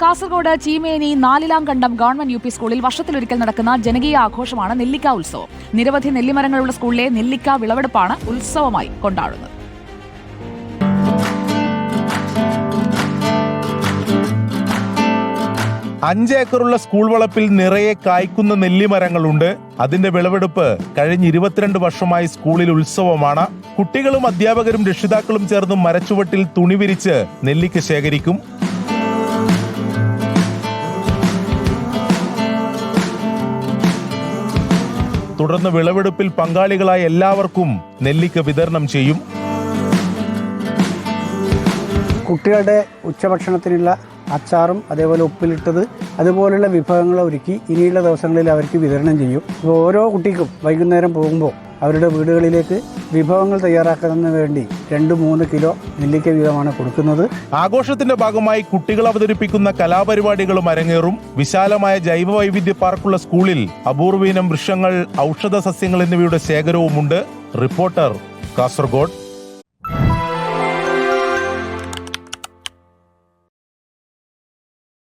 Kasaragod Cheemeni Nalilamkandam government U P സ്കൂളിൽ വർഷത്തിലൊരിക്കൽ നടക്കുന്ന ജനകീയ ആഘോഷമാണ് നെല്ലിക്ക ഉത്സവം. നിരവധി നെല്ലിമരങ്ങളുള്ള സ്കൂളിലെ നെല്ലിക്ക വിളവെടുപ്പാണ് ഉത്സവമായി കൊണ്ടാടുന്നത്. അഞ്ച് ഏക്കറുള്ള സ്കൂൾ വളപ്പിൽ നിറയെ കായ്ക്കുന്ന നെല്ലിമരങ്ങളുണ്ട്. അതിന്റെ വിളവെടുപ്പ് കഴിഞ്ഞ ഇരുപത്തിരണ്ട് വർഷമായി സ്കൂളിൽ ഉത്സവമാണ്. കുട്ടികളും അധ്യാപകരും രക്ഷിതാക്കളും ചേർന്ന് മരച്ചുവട്ടിൽ തുണി വിരിച്ച് നെല്ലിക്ക ശേഖരിക്കും. തുടർന്ന് വിളവെടുപ്പിൽ പങ്കാളികളായ എല്ലാവർക്കും നെല്ലിക്ക വിതരണം ചെയ്യും. കുട്ടികളുടെ ഉച്ചഭക്ഷണത്തിനുള്ള അച്ചാറും അതേപോലെ ഉപ്പിലിട്ടത് അതുപോലെയുള്ള വിഭവങ്ങൾ ഒരുക്കി ഇനിയുള്ള ദിവസങ്ങളിൽ അവർക്ക് വിതരണം ചെയ്യും. ഓരോ കുട്ടിക്കും വൈകുന്നേരം പോകുമ്പോൾ അവരുടെ വീടുകളിലേക്ക് വിഭവങ്ങൾ തയ്യാറാക്കുന്നതിന് വേണ്ടി രണ്ട് മൂന്ന് കിലോ നെല്ലിക്ക വീതമാണ് കൊടുക്കുന്നത്. ആഘോഷത്തിന്റെ ഭാഗമായി കുട്ടികൾ അവതരിപ്പിക്കുന്ന കലാപരിപാടികളും അരങ്ങേറും. വിശാലമായ ജൈവ വൈവിധ്യ പാർക്കുള്ള സ്കൂളിൽ അപൂർവീനം വൃക്ഷങ്ങൾ ഔഷധ സസ്യങ്ങൾ എന്നിവയുടെ ശേഖരവുമുണ്ട്. റിപ്പോർട്ടർ കാസർഗോഡ്.